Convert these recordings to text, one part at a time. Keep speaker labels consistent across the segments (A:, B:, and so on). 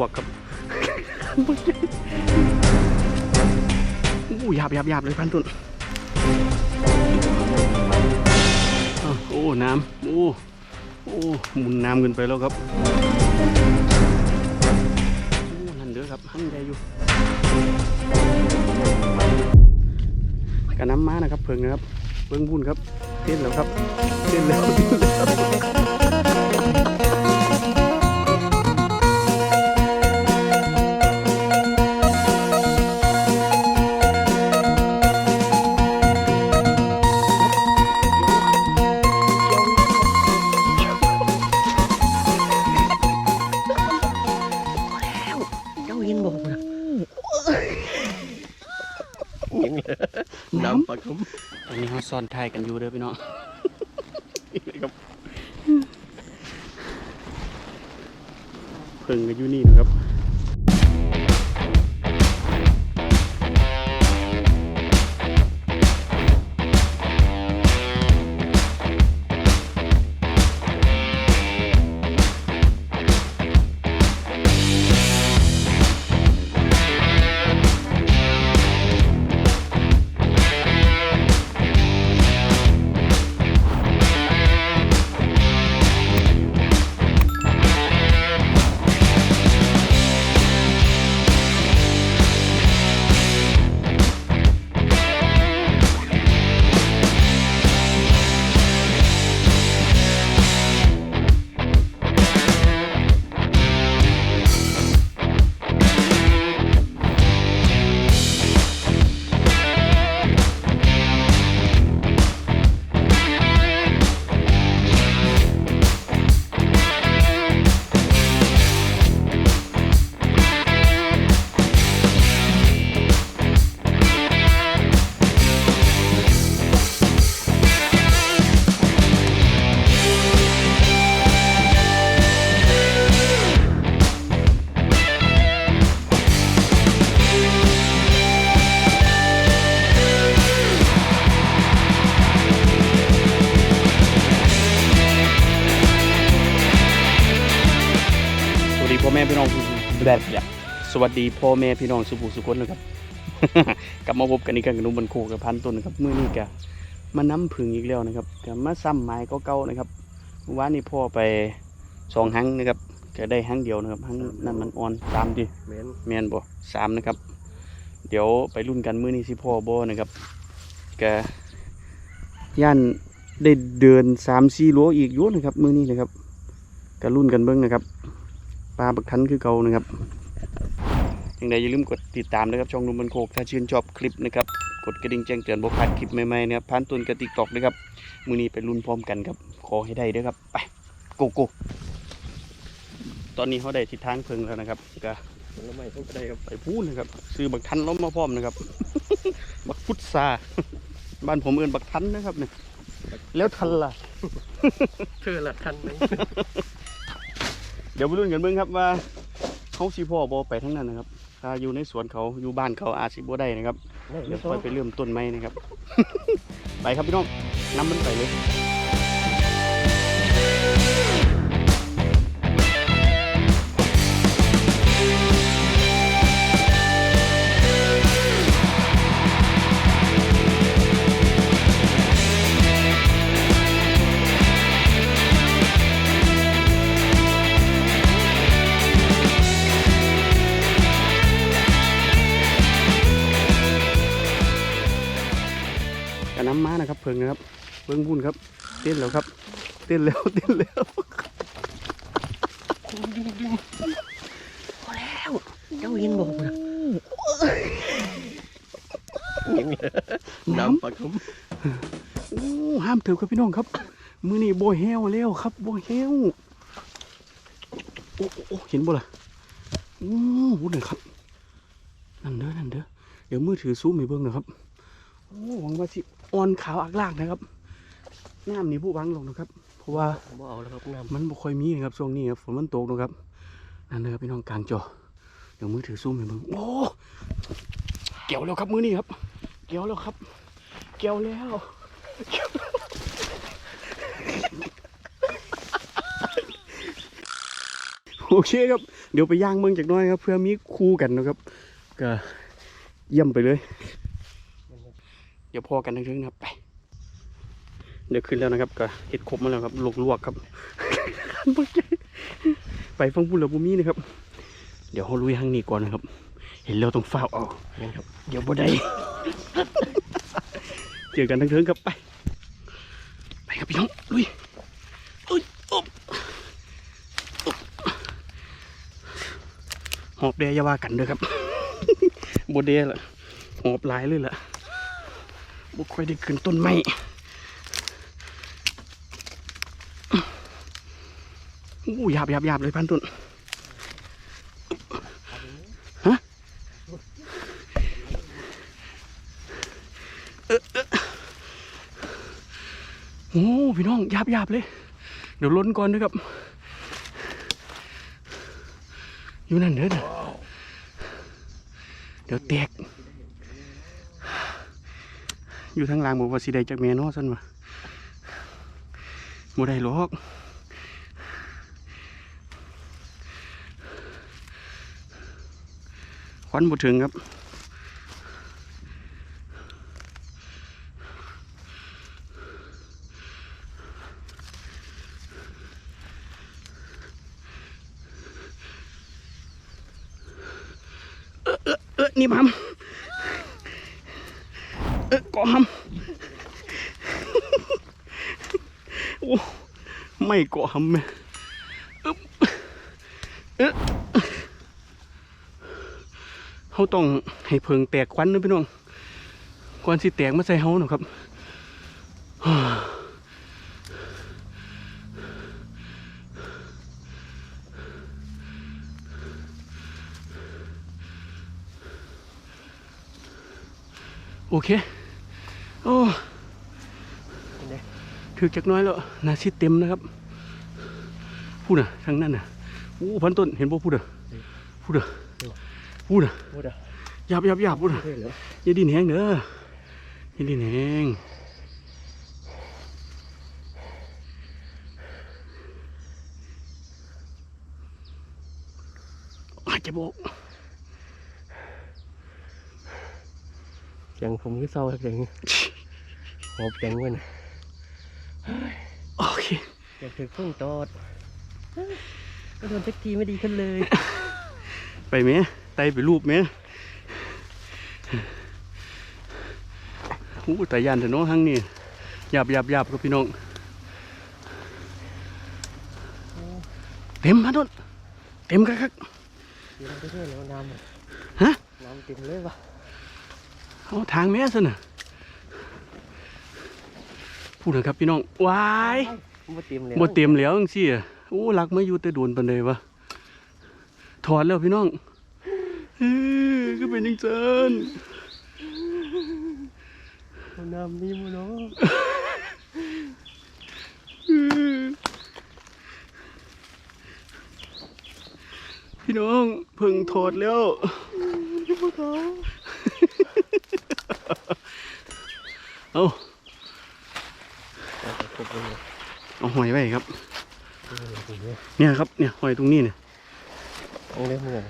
A: วกครับอู้หยาบหยาบหยาบเลยพันตุนอ้าวโอ้น้ำโอ้โอ้หมุนน้ำขึ้นไปแล้วครับโอ้นั่นเด้อครับหั่นใหญ่อยู่กระน้ำม้านะครับเพิ่งนะครับเบิ้งบุญครับเต้นแล้วครับเต้นแล้วเต้นแล้ว ซ่อนไทยกันอยู่เด้อพี่น้องครับเพิ่งกันอยู่นี่นะครับ องแบบอยากสวัสดีพ่อแม่พี่น้องสุภูสุคนนะครับกลับมาพบกันอีกครั้งกับหนุ่มบันโคกับพันต้นนะครับมื้อนี้ก็มาน้ำผึ่งอีกแล้วนะครับก็มาซ้ำไม้เก่าๆนะครับเมื่อวานนี้พ่อไปสองหังนะครับก็ได้หังเดียวนะครับหังนั่นมันอ่อนสามดิำ
B: เหม็น
A: แมนบ่สามนะครับ เดี๋ยวไปรุ่นกันมื้อนี้สิพ่อบ่นะครับก็ย่านได้เดินสามสี่โลอีกอยู่นะครับมื้อนี้นะครับก็รุ่นกันเบิ่งนะครับ ปลาบักทันคือเก่านะครับยังไงอย่าลืมกดติดตามนะครับ ช่องนุ่มบันโคกถ้าชื่นชอบคลิปนะครับ กดกระดิ่งแจ้งเตือนบ่พลาดคลิปใหม่ๆนะครับผ่านตุนกับติ๊กต็อกนะครับมื้อนี้ไปรุ่นพร้อมกันครับ ขอให้ได้เด้อครับ ไปโกโก้ตอนนี้เขาได้ทิศทางเพิงแล้วนะครับก็
B: ผลไม้ต้องได้ครับ
A: ไปพูดนะครับ ซื้อบักทันล้มมาพร้อมนะครับ บักพุทธาบ้านผมเอินบักทันนะครับเนี่ยแล้วทันล่ะ
B: เธอละทันไหม
A: เดี๋ยวไปรุ่นกันเบิ่งครับว่าเขาสีพ่อบอไปทั้งนั้นนะครับ ถ้าอยู่ในสวนเขาอยู่บ้านเขาอาจสิบ่ได้นะครับ เดี๋ยวค่อยไปเริ่มต้นไม้นะครับ ไปครับพี่น้องนำมันไปเลย พิงนะครับเพิงบุญครับ เต้นแล้วครับ เต้นแล้วเต้นแล้ว
C: พอแล้วเจ้าเห็นบอกนะ
B: ยังเลยน้ำปลาค
A: โอ้ห้ามเถิบครับพี่น้องครับ มือนี่โบเฮวแล้วครับโบเฮวโอ้โอ้โอ้เห็นบ่ล่ะโอ้โหหน่อยครับนั่นเด้อนั่นเด้อเดี๋ยวมือถือซูมให้เบิ่งหนะครับ โอ้หวังว่าสิอ่อนขาวอักลากนะครับน้ำนี่ผู้บังลงนะครับ เพราะว่าำ
B: บ่เอาแล้วครับน้
A: มันบ่ค่อยมีนะครับช่วงนี้ครับฝนมันตกนะครับนั่นเลยครับพี่น้องกลางจอเดี๋ยวมือถือซูมให้เบิ่งโอ้เกี่ยวแล้วครับมือนี้ครับ เกี่ยวแล้วครับ เกี่ยวแล้วเกี่ยวโโอเคครับ เดี๋ยวไปย่างเมืองจากหน้อยครับ เพื่อมีคู่กันนะครับ ก็เยี่ยมไปเลย เดี๋ยวพอกันทั้งเรื่องนะครับไป เดี๋ยวขึ้นแล้วนะครับก็เห็ดครบมาแล้วครับลวกลวกๆครับไปฟังพูดแล้วบุมีนะครับ เดี๋ยวเขาลุยทางนี้ก่อนนะครับ เห็นแล้วต้องฝ้าเอา
B: งั้นครับ
A: เดี๋ยวบ่ได้เจอกันทั้งเทิงครับไป ไปครับพี่น้องลุยอุ้ยอบอบหอบเดียอยาว่ากันเด้อครับบ่เดียละหอบหลายเลยล่ะ บ่ค่อยได้ขึ้นต้นไม้อู้หยาบหยาบหยาบเลยพันต้นฮะโอ้พี่น้องหยาบหยาบเลย เดี๋ยวล้นก่อนด้วยครับ อยู่นั่นเด้อน่ะเดี๋ยวแตก อยู่ทางล่างบอกว่าสีใดจากแม่นอสันวะบ่ได้หรอกควันบ่ถึงครับเออนี่มัมะมัมโอ้ไม่เกามัมเลยเออเขาต้องให้เพิงแตกควันนะพี่น้องก่อนสิแตกมาใส่เฮาหน่อะครับโอเค อ้ถือจักหน้อยแล้วนาชิเต็มนะครับพูดน่ะทางนั้นน่ะโอ้พันต้นเห็นบ่พูดอะพูดอะพูดอะ
B: พูดอะ
A: หยาบหยาบหยาบพูดอะ
B: เท่เหรอ
A: อย่าดินแห้งเด้ออย่าดินแห้งอาจจะบอก
B: อย่างผมก็เศร้าครับอย่างนี้ หอบอย่างเว้ยนะ
A: โอเค
B: อยากถึงพุ่งตอดก็โดนสักทีไม่ดีขึ้นเลย
A: ไปไหมไตไปรูปไหมอู้แต่ยันแต่น้องทั้งนี่หยาบหยาบหยาบกับพี่น้องเต็มมาโดนเต็มคัก
B: เต็มไปด้วยแล้วน้ำอะ
A: ฮะ
B: น้ำเต็มเลยวะ
A: ๆเอาทางแม่ซะน่ะ พูดนะครับ พี่น้องวาย
B: บ่เต็มแล้ว
A: บ่เต็มแล้วจังซี่อะโอ้รักมาอยู่แต่โดนปันเลยวะถอดแล้วพี่น้องเฮ้ยก็เป็นจังเจิน
B: เอาน้ำนี่มั้เนาะ
A: พี่น้องเพิ่งถอดแล้วเอา
B: เอาไปครบเลย
A: เอาหอยไว้ครับ
B: เอาไปครบเลย
A: เนี่ยครับเนี่ยหอยตรงนี้เนี่ย
B: เอาเลยมึงอะ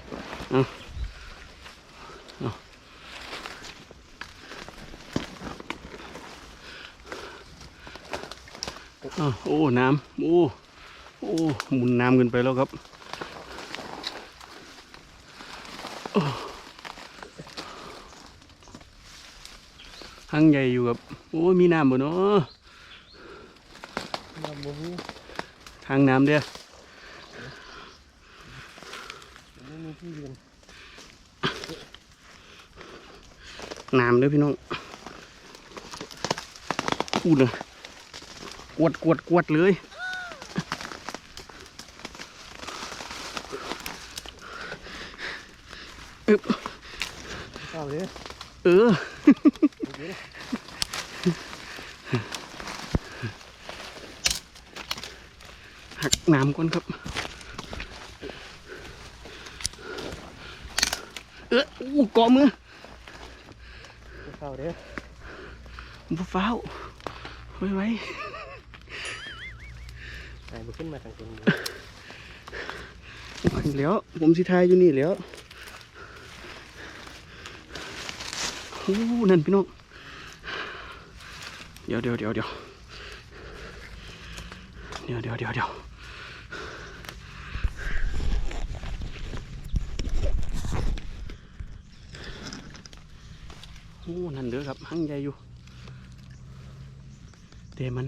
A: อ้าวโอ้ น้ำ โอ้ โอ้หมุนน้ำขึ้นไปแล้วครับโอ้หังใหญ่อยู่ครับ โอ้ มีน้ำบ่เนาะ
B: น้ำ บ่มี
A: ทางน้ำเด้อ
B: ไม่มีที่ยืน
A: น้ำเด้อพี่น้องพูดเลยกวดกวดกวดเลยอึบ
B: เอาเลย
A: เออ หัก น้ำก่อนครับ เอออู้เกาะมือ
B: เอาเด้อ
A: บ่ฟ้าวไว้ไว้
B: ไหนมันขึ้นมาทางตรงนี้
A: โอ้ยเหลียวผมสิทายอยู่นี่แหล้วโอ้นั่นพี่น้องเดี๋ยวเดี๋ยวเดี๋ยวเดี๋ยวเดี๋ยวเดี๋ยวเดี๋ยวเดี๋ยวโอ้นั่นเด้อครับหั่งใหญ่อยู่แต่มัน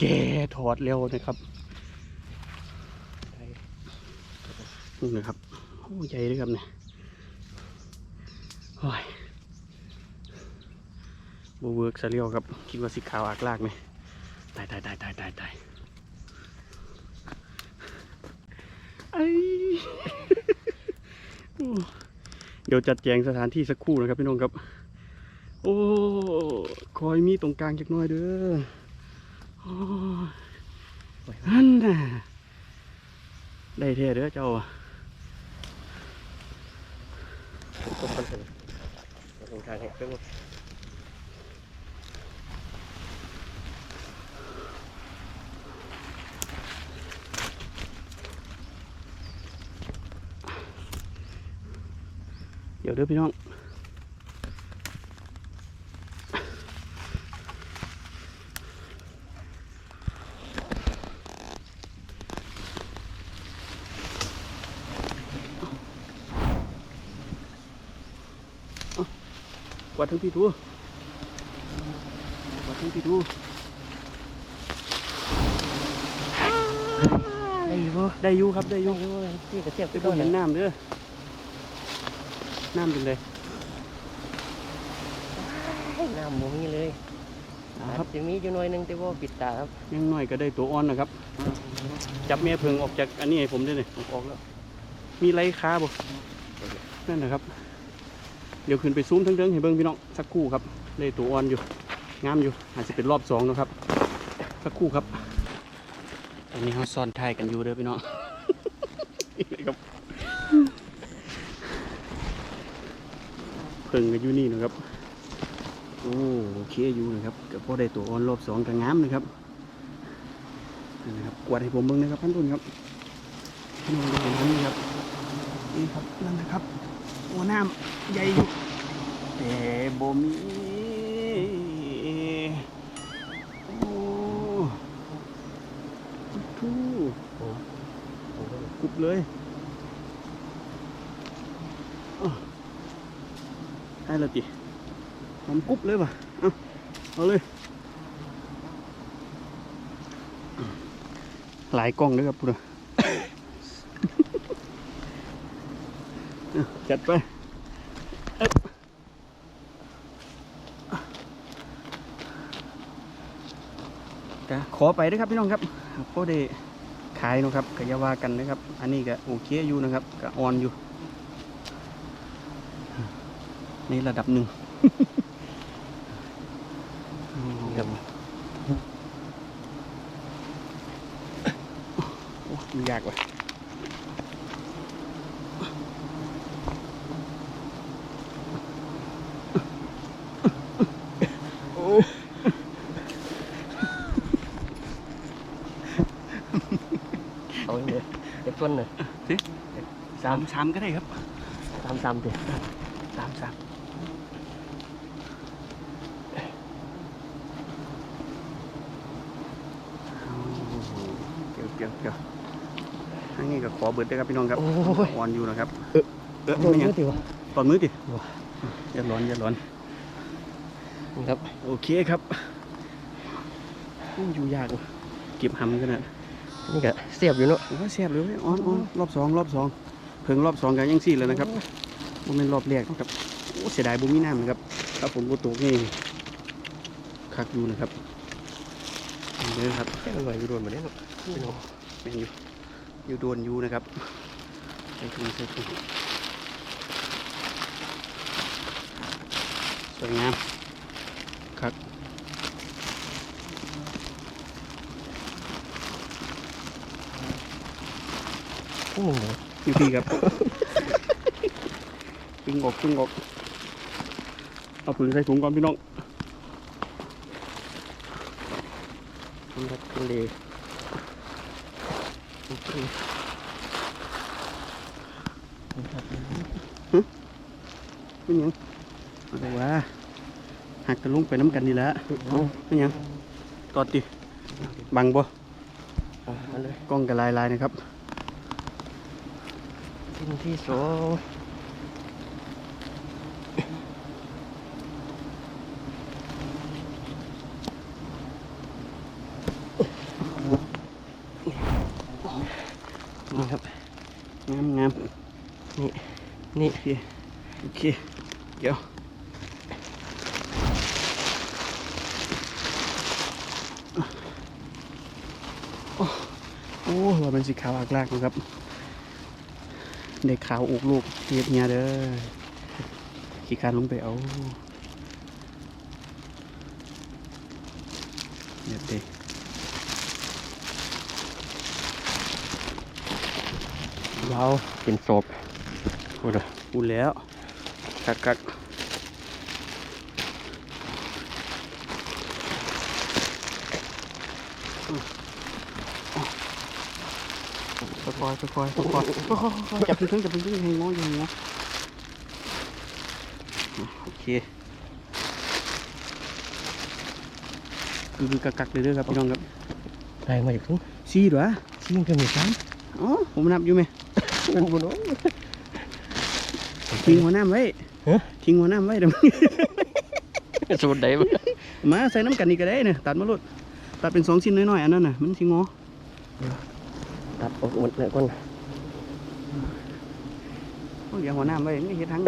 A: แก่ถอดเร็วนะครับนี่นะครับโอ้ใหญ่เลยครับเนี่ยโอ้ยบเวิร์กซะเรียวครับ คิดว่าสีขาวอากลากไหมตายตายตายตายตายตายไอ้โอ้เดี๋ยวจัดแจงสถานที่สักครู่นะครับพี่น้องครับ โอ้คอยมีตรงกลางจักหน้อยเด้อโอ้ยนั่นน่ะได้เท่เด้อเจ้าอะ
B: ตรงกันเถอะตรงกลางแหกไปหมด
A: เดี๋ยวเด้อพี่น้อง กวาดทั้งพี่ดูกวาดทั้งพี่ดู
B: ได้อยู่บ่
A: ได้อยู่ครับได้อยู่
B: ได้อยู่นี่กระเทียบ
A: ไป
B: ไป
A: ดู
B: ต้น
A: เห็น
B: นะ
A: น้ำเด้อน้ำเป็นเลย
B: น้ำหมูมีเลย
A: นะ
B: อา
A: ครับ
B: จจะมีอยู่หน่อยหนึงแต่ว่าปิดตาครับ
A: ยังน้อยก็ได้ตัวอ่อนนะครับ จับเมียเพิงออกจากอันนี้ให้ผมด้วยเลยออกแล้ว มีไรค้าบ่นั่นนะครับ เดี๋ยวขึ้นไปซูมทั้งเดิงให้เบิ้งพี่น้องสักคู่ครับได้ตัวอ่อนอยู่งามอยู่อาจจะเป็นรอบสองนะครับสักคู่ครับ ตอนนี้เขาซ่อนทายกันอยู่เด้อพี่น้องนะครับเพิงกันอยู่นี่นะครับโอ้โอเคอยู่นะครับก็พอได้ตัวอ่อนรอบสองก็งามนะครับนะครับกวาดให้ผมเบิ้งนะครับท่านทุนครับพี่น้องดูเห็นไหมนี่ครับนี่ครับนั่นนะครับ โอ้น้ำใหญ่อยู่แต่บ่มีโอ้ทู่กรุบเลยอได้แล้วจิผมกรุบเลยป่ะเอาเอาเลย หลายกล้องเลยครับพูดนะ จัดไปเอ๊ะก็ขอไปด้วยครับพี่น้องครับพอได้ขายเนาะครับก็อย่าว่ากันนะครับ อันนี้ก็โอเคอยู่นะครับก็ออนอยู่ในระดับหนึ่ง
B: ครับ
A: โอ้มันยากว่ะ
B: เอาเดียวเด็กต้นน่ะ
A: สามสามก็ได้ครับ
B: ตามตามๆดิ
A: สามสามเกี่ยวเกี่ยวเกี่ยวอันนี้ก็ขอเบิดด้วยครับพี่น้องครับ
B: โอ้ย
A: ออนอยู่นะครับ
B: เออ
A: เออ
B: โดน
A: ไม่
B: เย
A: ยัง
B: อะติวะ
A: ตอนมือดิ
B: ว้า
A: อย่าร้อนอย่าร้อน
B: นี่ครับ
A: โอเคครับอู้อยู่ยากว่ะเก็บหำกันนะ
B: นี่ก็เสียบอยู่เนาะ
A: โอ้ยเสียบเลยเว้ยออนออนรอบสองรอบสองเพิ่งรอบสองกันยังสี่แล้วนะครับว่าเป็นรอบแรกนะครับโอ้เสียดายบุมีน้ำนะครับถ้าฝนก็ตกนี่คักอยู่นะครับนี่เด้อครับ
B: แค่หน่อยอยู่โดนมาได้เนาะพี่น้อง
A: แม่นอยู่อยู่โดนอยู่นะครับใส่ถุงใส่ถุงสวยงามครั บ
B: พวกมึงเลย
A: พี่พี่ครับปิ้งออกปิ้งออกเอาผืนใส่ถุงก่อนพี่น้อง
B: ทำรับทะเล
A: ฮะเป็นหยังอะไรวะหักกันลงไปน้ำกันนี่แหละเป็นหยังตอดดิบังบ่
B: เอามาเลย
A: กล้องกระลายลายนะครับ
B: ชิ้ นที่สองนี่ครับ
A: งามงาม
B: นี่นี่
A: โอเคโอเคเดี๋ยวโอ้โอ้ว่าเป็นสีขาวอักลากนะครับ เด็กขาวอุกลูกเทียเฮียเด้อขี้คร้านลงไปเอาเดี๋ยวเด็
B: ยาวเป็นศพโอ้โห
A: พูดแล้วกักกักอือ ค่อยๆค่อยๆค่อยๆค่อยๆค่อยๆจับพึ่งจับพึ่งให้งออย่างงออะโอเคคือคือกักกักๆเลยเด้อครับพี่น้องครับ
B: ได้มาจากทุ่ง
A: ซี่เหรอ
B: ชิ้นเกินหนึ่งสาม
A: อ๋อผมนับอยู่ไหม
B: เป็นบุญโอ้
A: ทิ้งหัวน้ำไว้
B: ฮะ
A: ทิ้งหัวน้ำไว้เดี๋ยว
B: สูตรใดบ้าง
A: มาใส่น้ำกันนี่ก็ได้เนี่ยตัดมาลุดตัดเป็นสองชิ้นน้อยๆอันนั้นน่ะมันสิงอ
B: ตัดออกหมดเลยก่อน
A: ต้องอย่าหัวน้ำไว้ไม่เห็นทั้ง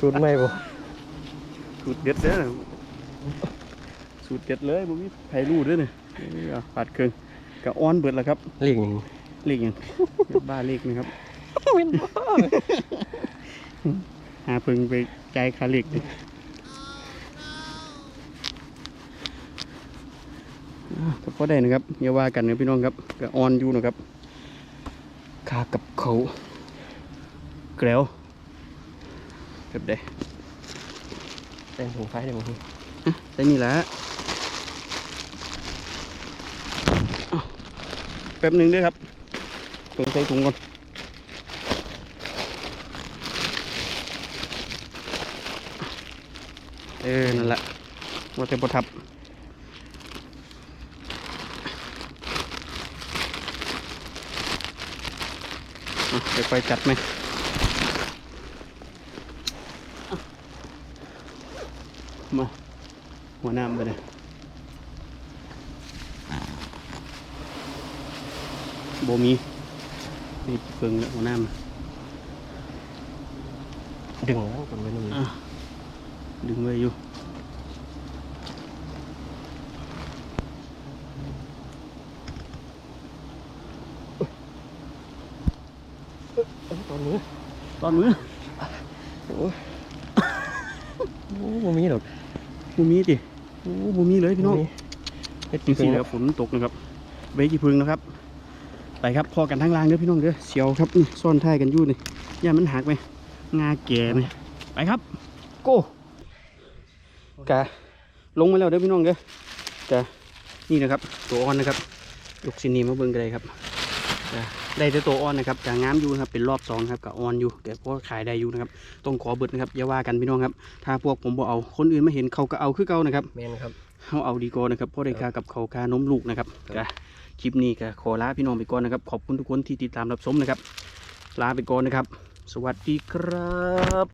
B: สูตรไม่บ่
A: สูตรเด็ดเด้อสูตรเด็ดเลยบุมีไผรู้เด้วยเนี่ยเอาปัดเครื่องกะอ้อนเบิดแล้วครับ
B: เรียกอย่าง
A: เลขหยังบ้าเลขนะครับ
B: เป็นบ้า
A: หาเพิ่งไปใจายคาเลขดิอ้าว ก็พอได้นะครับอย่าว่ากันนะพี่น้องครับกะอ้อนอยู่นะครับคากับเขาแกล้วแบบใด
B: แต่งถุงไฟได้บ่พี่
A: ใส่นี่แหละอ้าวแป๊บหนึ่งด้วยครับต้องใส่ถุงก่อนเออนั่นแหละว่าแต่บทับ อะค่อยๆจัดไหมอะมาหัวหน้าไปเลยโบมีนี่เพิ่งแล้วหัวหน้ามา
B: ดึงแล้วกันไว้นู่น
A: อะดึงไว้อยู่
B: ตอนนี้
A: ต อนมือ
B: โอ้โหบ่มีหรอก
A: บูมีดิโอ้บูมีเลยพี่น้อง
B: เฮ็ด
A: จริงๆแล้วฝนตกนะครับใบกี่พึ่งนะครับ ไปครับพอกันทั้งรางเด้อพี่น้องเด้อเสียวครับนี่ซ่อนท้ายกันอยู่นี่ย่ามันหักไหมงาแก่ไหมไปครับโก้กะลงมาแล้วเด้อพี่น้องเด้อกะนี่นะครับ ตัวอ่อนนะครับยกสินนีมาเบิ่งกันเลยครับกะ ได้แต่ตัวอ่อนนะครับกะงามอยู่นะครับเป็นรอบสองครับกะอ่อนอยู่แต่พวกขายได้อยู่นะครับต้องขอเบิดนะครับอย่าว่ากันพี่น้องครับ ถ้าพวกผมบ่เอาคนอื่นมาเห็นเขาก็เอาคือเก่านะครับ
B: แม่นครับ
A: เขาเอาดีกว่านะครับเพราะได้ค่ากับเขาค่านมลูกนะครับ
B: ครับ
A: ก็คลิปนี้ก็ขอลาพี่น้องไปก่อนนะครับ ขอบคุณทุกคนที่ติดตามรับชมนะครับ ลาไปก่อนนะครับ สวัสดีครับ